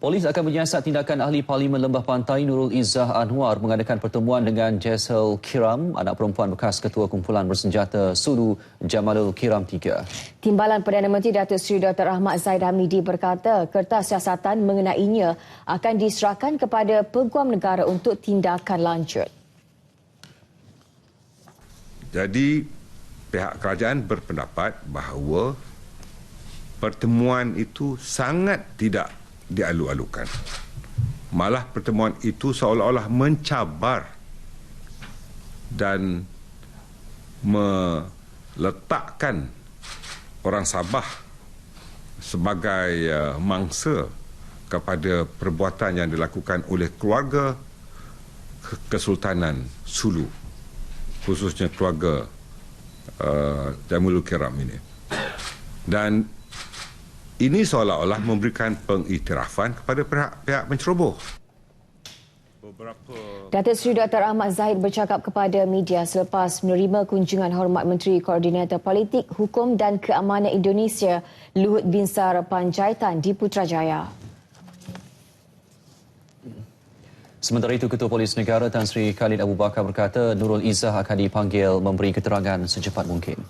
Polis akan menyiasat tindakan ahli Parlimen Lembah Pantai Nurul Izzah Anwar mengadakan pertemuan dengan Jesel Kiram, anak perempuan bekas Ketua Kumpulan Bersenjata Sulu Jamalul Kiram III. Timbalan Perdana Menteri Datuk Seri Dr. Ahmad Zaid Hamidi berkata kertas siasatan mengenainya akan diserahkan kepada Peguam Negara untuk tindakan lanjut. Jadi pihak kerajaan berpendapat bahawa pertemuan itu sangat tidak dialu-alukan. Malah pertemuan itu seolah-olah mencabar dan meletakkan orang Sabah sebagai uh, mangsa kepada perbuatan yang dilakukan oleh keluarga Kesultanan Sulu khususnya keluarga uh, Jamul Kiram ini. Dan ini seolah-olah memberikan pengiktirafan kepada pihak-pihak menceroboh. Datuk Seri Dr. Ahmad Zahid bercakap kepada media selepas menerima kunjungan hormat Menteri Koordinator Politik, Hukum dan Keamanan Indonesia Luhut Binsar Panjaitan di Putrajaya. Sementara itu, Ketua Polis Negara Tan Sri Khalid Abu Bakar berkata Nurul Izzah akan dipanggil memberi keterangan secepat mungkin.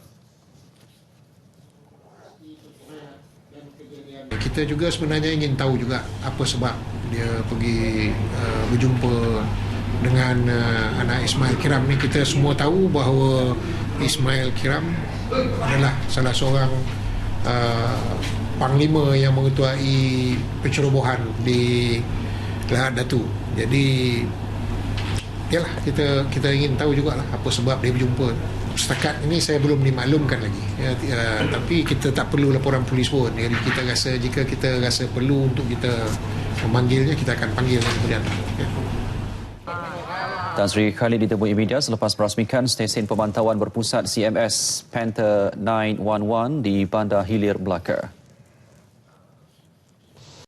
Kita juga sebenarnya ingin tahu juga apa sebab dia pergi uh, berjumpa dengan uh, anak Ismail Kiram ni kita semua tahu bahawa Ismail Kiram adalah salah seorang uh, panglima yang mengetuai pencerobohan di Lahad Datu. Jadi yalah kita kita ingin tahu juga lah apa sebab dia berjumpa setakat ini saya belum dimaklumkan lagi ya, uh, tapi kita tak perlu laporan polis pun jadi kita rasa jika kita rasa perlu untuk kita memanggilnya kita akan panggil kemudian ya. Tan Sri Khalid ditemui media selepas merasmikan stesen pemantauan berpusat CMS Panther 911 di Bandar Hilir, Melaka.